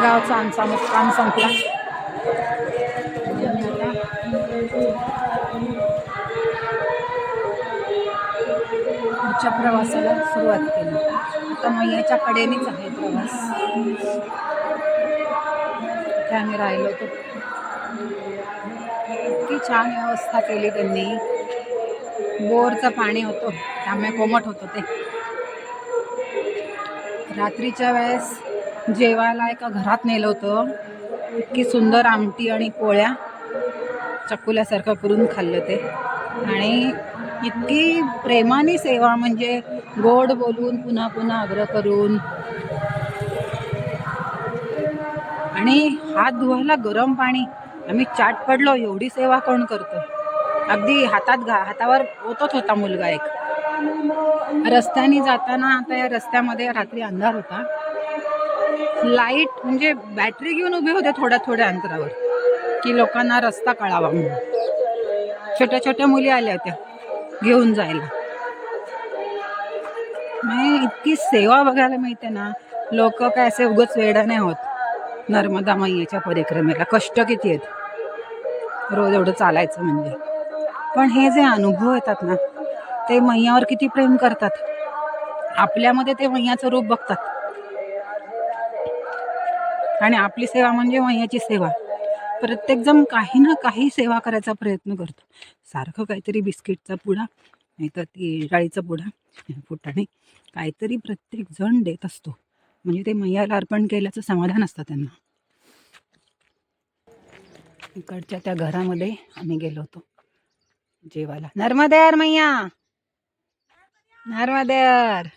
शेगावचा आमचा मुक्काम संपला. पुढच्या प्रवासाला सुरुवात केली. आता मैयाच्या कडेनेच आहे प्रवास. इथे आम्ही राहिलो होतो. इतकी छान व्यवस्था केली त्यांनी. बोरचं पाणी होतं त्यामुळे कोमट होतं ते. रात्रीच्या वेळेस जेवायला एका घरात नेलं होतं. इतकी सुंदर आमटी आणि पोळ्या चकुल्यासारखं करून खाल्लं ते. आणि इतकी प्रेमाने सेवा म्हणजे गोड बोलून पुन्हा पुन्हा आग्रह करून. आणि हात धुवायला गरम पाणी. आम्ही चाट पडलो एवढी सेवा कोण करतो? अगदी हातात घा हातावर ओतत होता मुलगा एक. रस्त्याने जाताना आता या रस्त्यामध्ये रात्री अंधार होता. लाइट म्हणजे बॅटरी घेऊन उभे होते थोड्या थोड्या अंतरावर की लोकांना रस्ता कळावा म्हणून. छोट्या छोट्या मुली आल्या होत्या घेऊन जायला. नाही इतकी सेवा बघायला मिळते ना लोक काय असे उगच वेडा नाही होत. नर्मदा मैयाच्या परिक्रमेला कष्ट किती आहेत. रोज एवढं चालायचं म्हणजे. पण हे जे अनुभव येतात ना ते मैयावर किती प्रेम करतात. आपल्यामध्ये ते मैयाचं रूप बघतात. आणि आपली सेवा म्हणजे मैयाची सेवा. प्रत्येकजण काही ना काही सेवा करायचा प्रयत्न करतो. सारखं काहीतरी बिस्किटचा पुडा नाहीतर ती डाळीचा पुडा फुटाणे काहीतरी प्रत्येक जण देत असतो. म्हणजे ते मैयाला अर्पण केल्याचं समाधान असतं त्यांना. इकडच्या त्या घरामध्ये आम्ही गेलो होतो. जेवायला. नर्मदेर मैया! नर्मदेर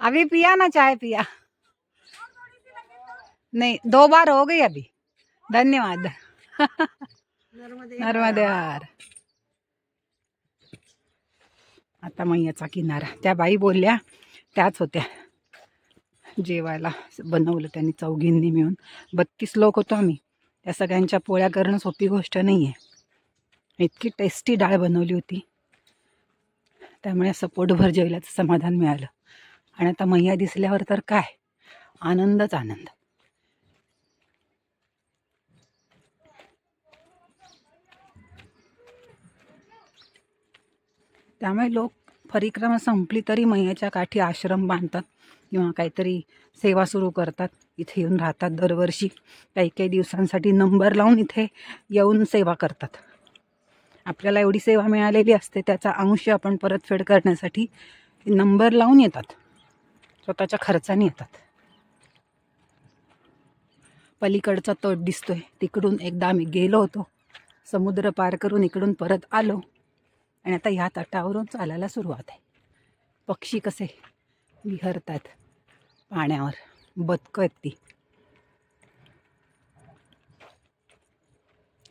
अभी पिया ना चाय पिया. नहीं दो बार हो गई अभी। धन्यवाद। नर्मदेर आता मैयाचा किनारा। त्या बाई बोलल्या त्याच होत्या। जेवायला बनवलं त्यांनी चौघींनी मिळून. बत्तीस लोक होतो आम्ही. त्या सगळ्यांच्या पोळ्या करणं सोपी गोष्ट नाही आहे इतकी टेस्टी डाळ बनवली होती. त्यामुळे असं पोटभर जेवल्याचं समाधान मिळालं. आणि आता मैया दिसल्यावर तर काय? आनंदच आनंद. त्यामुळे लोक परिक्रमा संपली तरी मैयाच्या काठी आश्रम बांधतात किंवा काहीतरी सेवा सुरू करतात. इथे येऊन राहतात दरवर्षी. काही काही दिवसांसाठी नंबर लावून इथे येऊन सेवा करतात. आपल्याला एवढी सेवा मिळालेली असते त्याचा अंश आपण परतफेड करण्यासाठी नंबर लावून येतात. स्वतःच्या खर्चाने येतात. पलीकडचा तट दिसतोय. तिकडून एकदा आम्ही गेलो होतो. समुद्र पार करून इकडून परत आलो. आणि आता ह्या तटावरून चालायला सुरुवात आहे. पक्षी कसे विहरतात पाण्यावर बदकं आहेत ती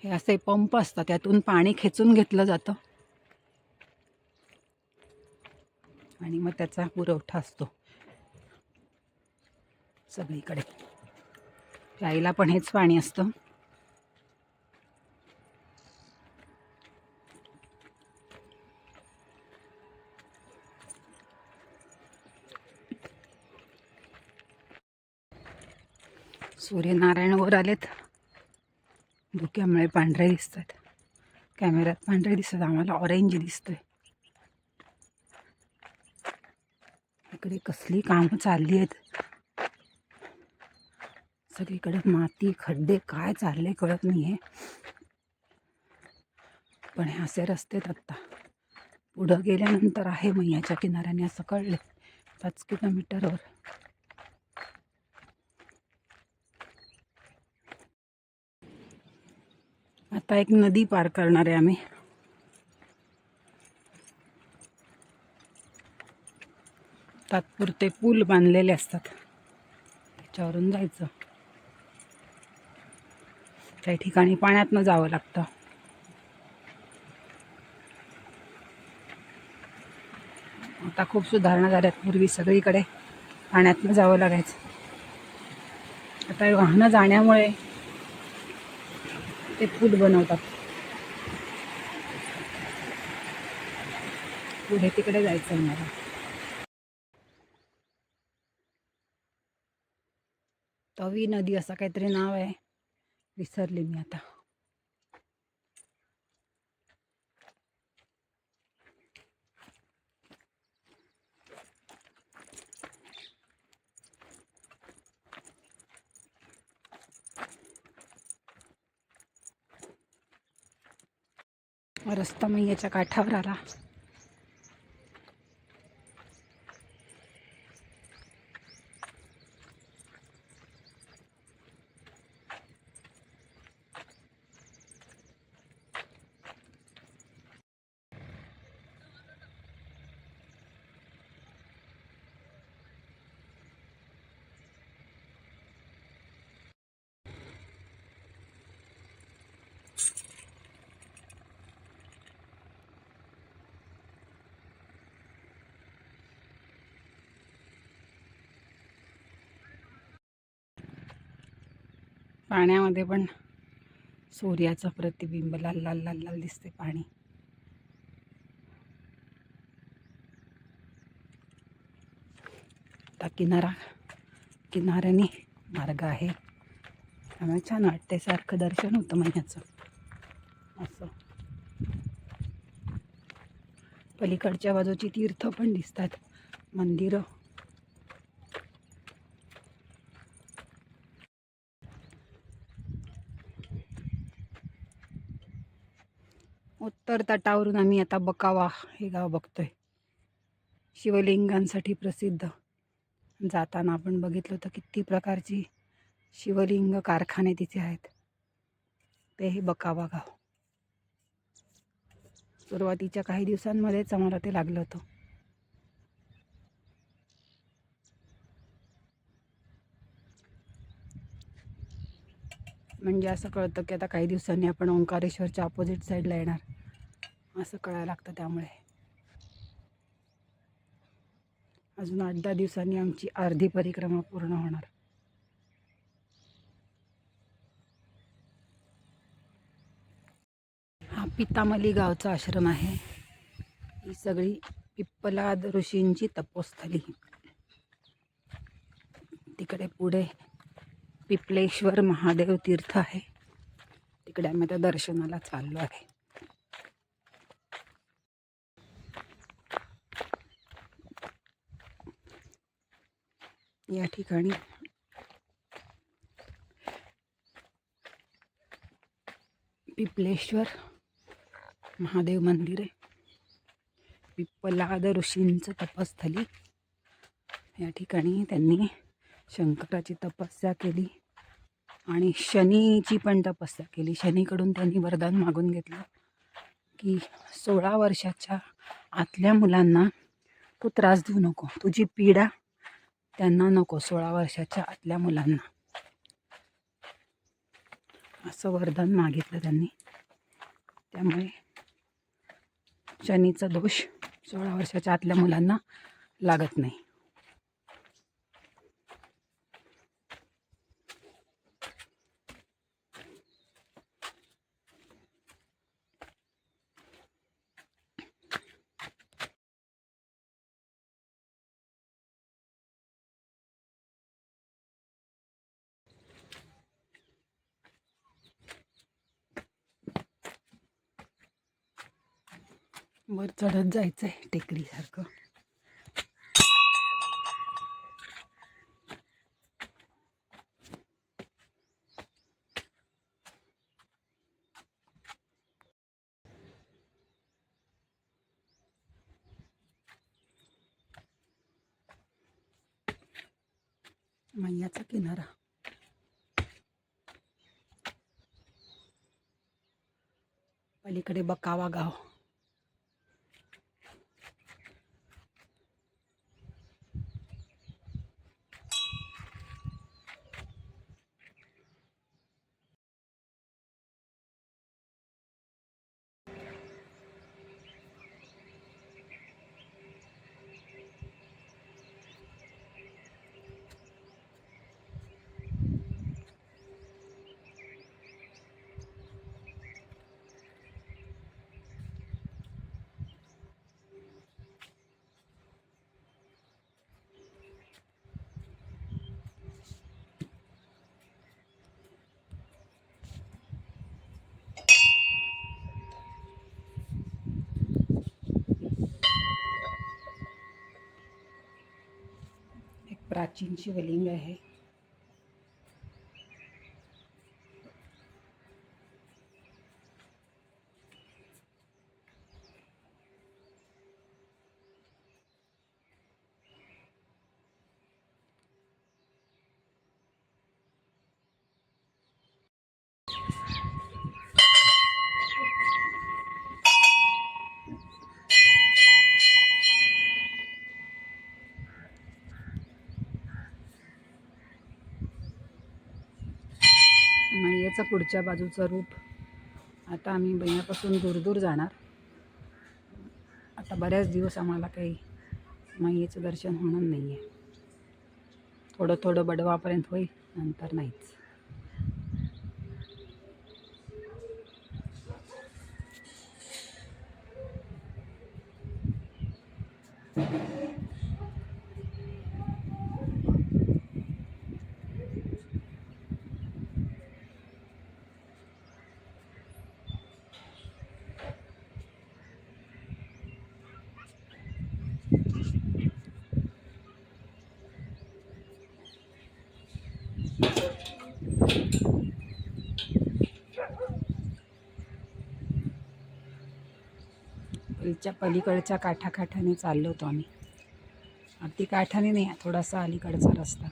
हे असे पंप असतात त्यातून पाणी खेचून घेतलं जातं. आणि मग त्याचा पुरवठा असतो. सगळीकडे. प्यायला पण हेच पाणी असतं. सूर्यनारायण वर आलेत. धुक्यामुळे पांढरे दिसतात. कॅमेऱ्यात पांढरे दिसतात. आम्हाला ऑरेंज दिसतंय. इकडे कसली कामं चालली आहेत. सगळीकडे माती खड्डे काय चालले कळत नाही आहे पण हे असे रस्ते आत्ता. पुढं गेल्यानंतर आहे मैयाच्या किनाऱ्याने असं कळले पाच किलोमीटरवर. आता एक नदी पार करणार आहे आम्ही. तात्पुरते पूल बांधलेले असतात. त्याच्यावरून जायचं. काही ठिकाणी पाण्यातनं जावं लागतं. आता खूप सुधारणा झाल्यात पूर्वी सगळीकडे पाण्यातनं जावं लागायचं. आता वाहनं जाण्यामुळे ते पूल बनवतात. पुढे तिकडे जायचं आहे मला तवी नदी असं काहीतरी नाव आहे. विसरले मी आता. रस्ता मैयाच्या काठावर आला. पाण्यामध्ये पण सूर्याचं प्रतिबिंब लाल लाल लाल लाल दिसते पाणी. आता किनारा किनाऱ्याने मार्ग आहे. त्यामुळे छान वाटते सारखं दर्शन होतं महिन्याचं असं. पलीकडच्या बाजूची तीर्थ पण दिसतात. मंदिरं उत्तर तटावरून आम्ही आता बकावा हे गाव बघतोय. शिवलिंगांसाठी प्रसिद्ध. जाताना आपण बघितलं तर किती प्रकारची शिवलिंग कारखाने तिथे आहेत. ते हे बकावा गाव. सुरुवातीच्या काही दिवसांमध्येच आम्हाला ते लागलं होतं. म्हणजे असं कळतं की आता काही दिवसांनी आपण ओंकारेश्वरच्या अपोजिट साईडला येणार. असं कळायला लागतं त्यामुळे. अजून आठ दहा दिवसांनी आमची अर्धी परिक्रमा पूर्ण होणार. हा पितामली गावचा आश्रम आहे. ही सगळी पिप्पलाद ऋषींची तपोस्थली. तिकडे पुढे पिपलेश्वर महादेव तीर्थ आहे. तिकडे आम्ही त्या दर्शनाला चाललो आहे. या ठिकाणी. पिपलेश्वर महादेव मंदिर आहे. पिप्पलाद ऋषींचं तपस्थली. या ठिकाणी त्यांनी शंकराची तपस्या केली आणि शनीची पण तपस्या केली. शनीकडून त्यांनी वरदान मागून घेतलं की सोळा वर्षाच्या आतल्या मुलांना तू त्रास देऊ नको. तुझी पीडा त्यांना नको सोळा वर्षाच्या आतल्या मुलांना. असं वरदान मागितलं त्यांनी. त्यामुळे शनीचा दोष सोळा वर्षाच्या आतल्या मुलांना लागत नाही. वर चढत जायचं आहे टेकडीसारखं. मैयाचा किनारा. पलीकडे बकावा गाव. प्राचीन शिवलिंग आहे. मैयाचं पुढच्या बाजूचं रूप आता आम्ही बहिणापासून दूर दूर जाणार. आता बऱ्याच दिवस आम्हाला काही मैयेचं दर्शन होणार नाही आहे थोडं थोडं बडवापर्यंत होईल नंतर नाहीच. ब्रिजच्या पलीकडच्या काठाकाठाने चाललो होतो आम्ही. अगदी काठाने नाही थोडासा अलीकडचा रस्ता.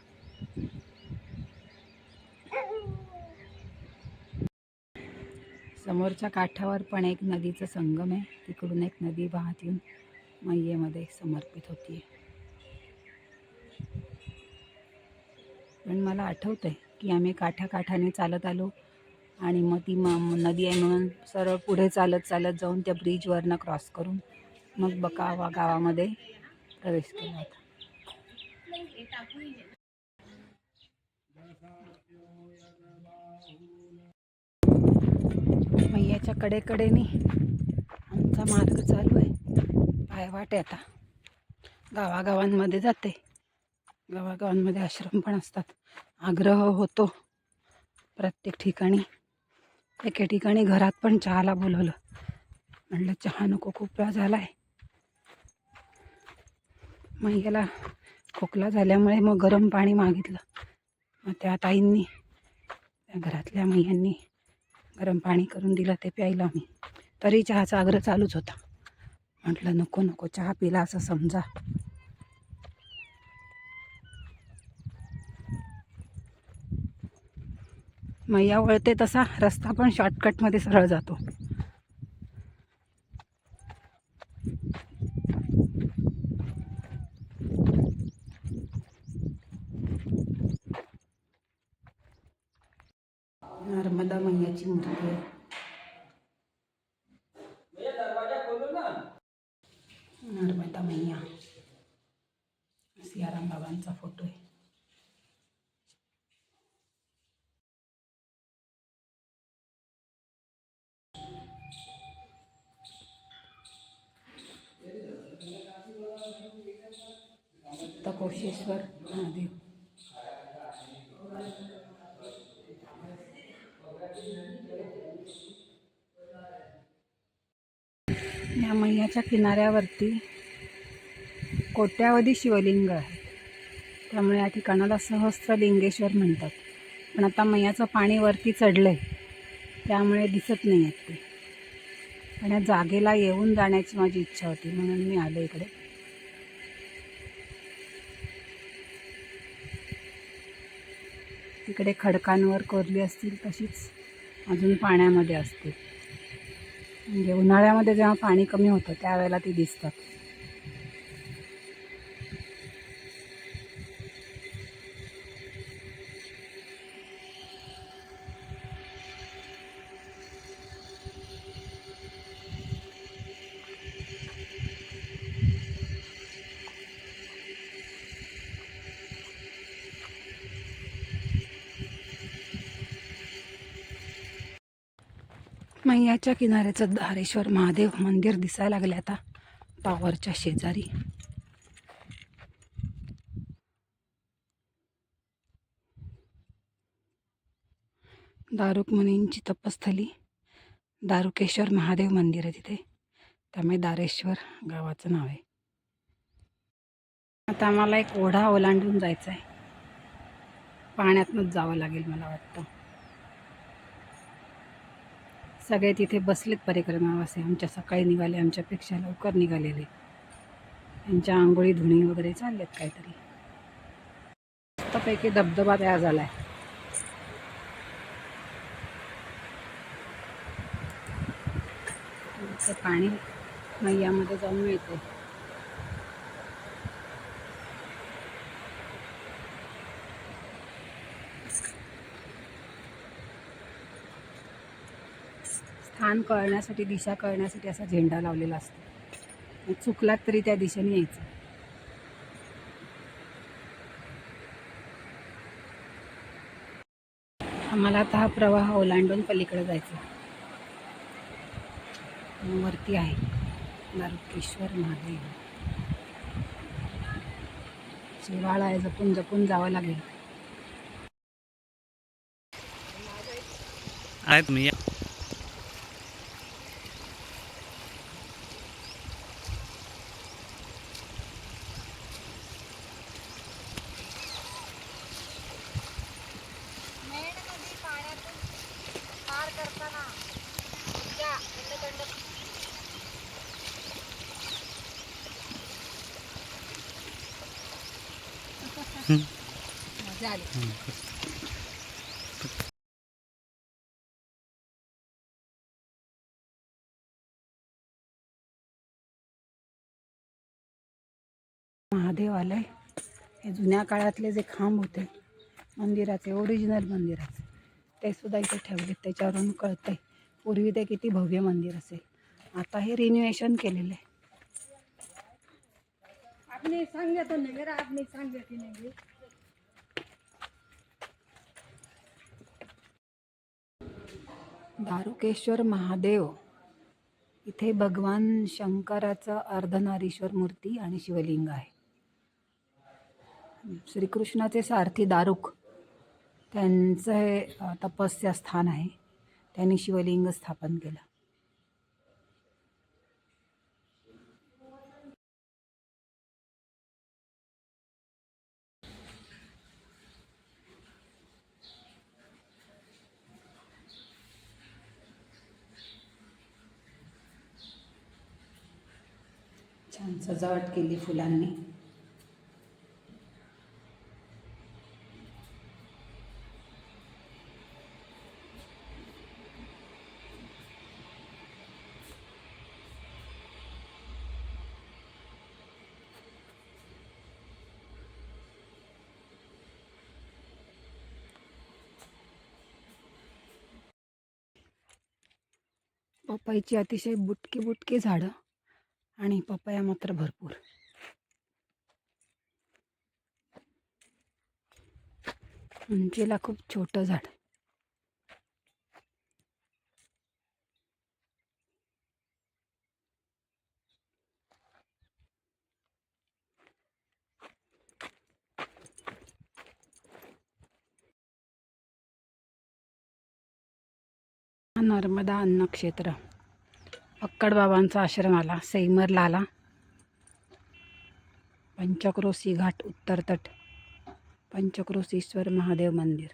समोरच्या काठावर पण एक नदीचं संगम आहे. तिकडून एक नदी वाहत येऊन मैयेमध्ये समर्पित होती पण मला आठवतं आहे की आम्ही काठाकाठाने चालत आलो आणि मग ती म नदी आहे म्हणून सरळ पुढे चालत चालत जाऊन त्या ब्रिजवरनं क्रॉस करून मग बकावा गावामध्ये प्रवेश केला होता. मैयाच्या कडेकडेने आमचा मार्ग चालू आहे. पायवाट आहे आता. गावागावांमध्ये जाते. गावागावांमध्ये आश्रम पण असतात. आग्रह होतो प्रत्येक ठिकाणी. एके ठिकाणी घरात पण चहाला बोलवलं. म्हणलं चहा नको खूप वेळा झाला आहे मग याला खोकला झाल्यामुळे मग गरम पाणी मागितलं. मग त्या ताईंनी त्या घरातल्या मैयांनी गरम पाणी करून दिलं ते प्यायलं आम्ही. तरी चहाचा आग्रह चालूच होता. म्हटलं नको नको चहा पिला असं समजा. मैया वळते तसा रस्ता पण शॉर्टकटमध्ये सरळ जातो. नर्मदा मैयाची मूर्ती आहे. नर्मदा मैया सियाराम बाबांचा फोटो आहे. कोशेश्वर महादेव. या मैयाच्या किनाऱ्यावरती कोट्यावधी शिवलिंग आहे. त्यामुळे या ठिकाणाला सहस्त्रलिंगेश्वर म्हणतात. पण आता मैयाचं पाणी वरती चढलं आहे त्यामुळे दिसत नाही आहेत ते. पण या जागेला येऊन जाण्याची माझी इच्छा होती म्हणून मी आलो इकडे. तिकडे खडकांवर कोरली असतील तशीच अजून पाण्यामध्ये असतील. म्हणजे उन्हाळ्यामध्ये जेव्हा पाणी कमी होतं त्यावेळेला ती दिसतात. याच्या किनाऱ्याचं धारेश्वर महादेव मंदिर दिसायला लागले आता. टॉवरच्या शेजारी. दारुक मुनींची तपस्थली. दारुकेश्वर महादेव मंदिर आहे तिथे. त्यामुळे दारेश्वर गावाचं नाव आहे. आता आम्हाला एक ओढा ओलांडून जायचं आहे पाण्यातनंच जावं लागेल मला वाटतं. सगळे तिथे बसलेत परिक्रमावासी आमच्या सकाळी निघाले आमच्यापेक्षा लवकर निघालेले. त्यांच्या आंघोळी धुणी वगैरे चाललेत काहीतरी. मस्तपैकी धबधबा तयार झाला आहे पाणी मैयामध्ये जाऊन मिळते स्थान कळण्यासाठी दिशा कळण्यासाठी असा झेंडा लावलेला असतो. चुकलात तरी त्या दिशेने यायचं. आम्हाला आता हा प्रवाह ओलांडून पलीकडे जायचा वरती आहे दारुकेश्वर महादेव. शिवाळा आहे जपून जपून जावं लागेल. आहे तुम्ही आली महादेव आलंय. हे जुन्या काळातले जे खांब होते मंदिराचे ओरिजिनल मंदिराचे ते सुद्धा इथे ठेवले त्याच्यावरून कळतंय पूर्वी ते किती भव्य मंदिर असेल. आता हे रिन्युएशन केलेलं आहे. आपने सांगे तो नहीं आपने सांगे की नहीं. दारुकेश्वर महादेव. इथे भगवान शंकराचं अर्धनारीश्वर मूर्ती आणि शिवलिंग आहे. श्रीकृष्णाचे सारथी दारुक त्यांचं हे तपस्या स्थान आहे. त्यांनी शिवलिंग स्थापन केलं. छान सजावट केली फुलांनी. पपईची अतिशय बुटकी बुटकी झाडं. आणि पपया मात्र भरपूर. उंचीला खूप छोटं झाड. नर्मदा अन्नक्षेत्र. बाबांचा आश्रम आला सैमरला आला पंचक्रोशी घाट उत्तर तट पंचक्रोशीश्वर महादेव मंदिर.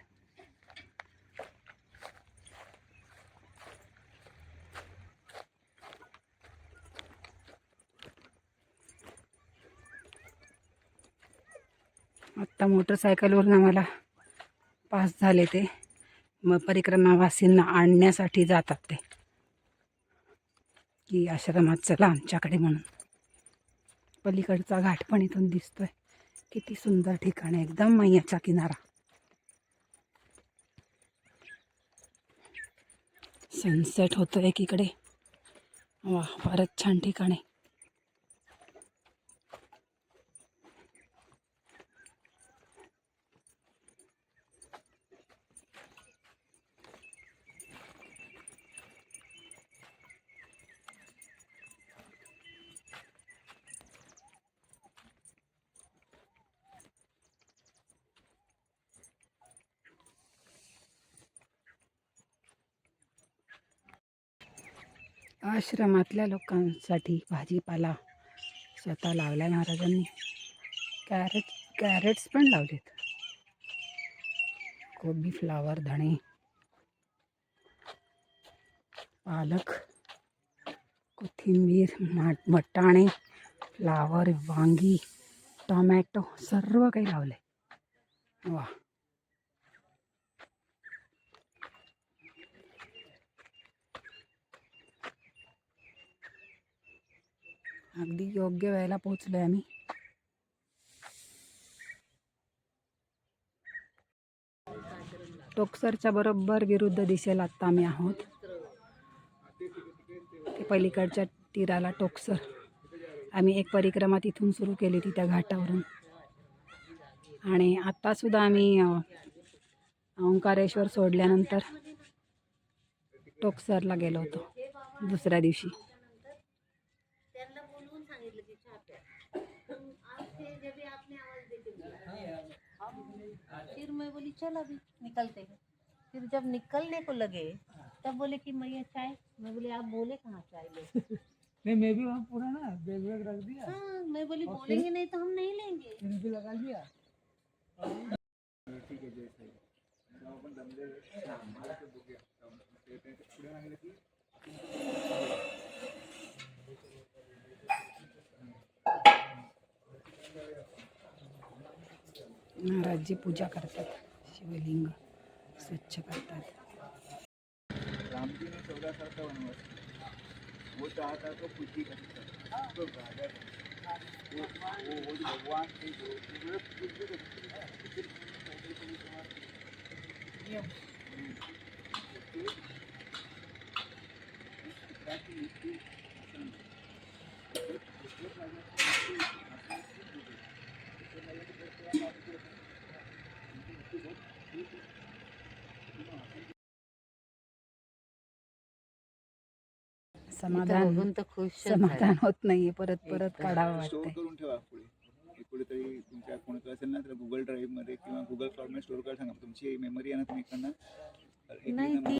आत्ता मोटरसायकलवरून आम्हाला पास झाले ते. मग परिक्रमावासींना आणण्यासाठी जातात ते. की आश्रमात चला आमच्याकडे म्हणून. पलीकडचा घाट पण इथून दिसतोय. किती सुंदर ठिकाण आहे. एकदम मैयाचा किनारा. सनसेट होतो एकीकडे. वा फारच छान ठिकाण आहे. आश्रमातल्या लोकांसाठी भाजीपाला स्वतः लावला महाराजांनी. कॅरेट कॅरेट्स पण लावलेत. कोबी फ्लावर धणे पालक कोथिंबीर माट मटाणे फ्लावर वांगी टोमॅटो सर्व काही लावलं वा अगदी योग्य वेळेला पोहोचलो आहे आम्ही. टोकसरच्या बरोबर विरुद्ध दिशेला आत्ता आम्ही आहोत. ते पलीकडच्या तीराला टोकसर. आम्ही एक परिक्रमा तिथून सुरू केली ती त्या घाटावरून. आणि आत्तासुद्धा आम्ही ओंकारेश्वर सोडल्यानंतर टोकसरला गेलो होतो दुसऱ्या दिवशी. फिर मैं बोली चल अभी निकलते हैं। फिर जब निकलने को लगे तब बोले कि मैया चाय? मैं बोली आप बोले कहाँ चाय ले? नहीं मैं भी वहाँ पूरा ना बैग वैग रख दिया। हाँ मैं बोली बोलेंगे नहीं तो हम नहीं लेंगे। फिर भी लगा लिया महाराजजी पूजा करतात शिवलिंग स्वच्छ करतात राम जी ने चौदह साल का वनवास वो चाहता तो कुछ ही कर सकता तो राजा था। वो वो वो जो भगवान थे जो उन्होंने कुछ भी कर सकते थे। फिर उन्होंने कभी कभार नियम तो ताकि इसकी शासन हो। एक- एक राजा को इसकी शासन की हो गई। इसके राजा को करते हैं, आप इसको उनकी इसकी बहुत ठीक है। शासन समाधान बघून तर खुश समाधान होत नाहीये. परत परत काढावं स्टोअर वाटतंय. करून ठेवा पुढे. कुठेतरी तुमच्या कोणाचं असेल ना तर गुगल ड्राईव्हमध्ये किंवा गुगल क्लाउडमध्ये स्टोअर करायला सांगा. तुमची मेमरी आहे ना तुम्ही इकडनं नाही ती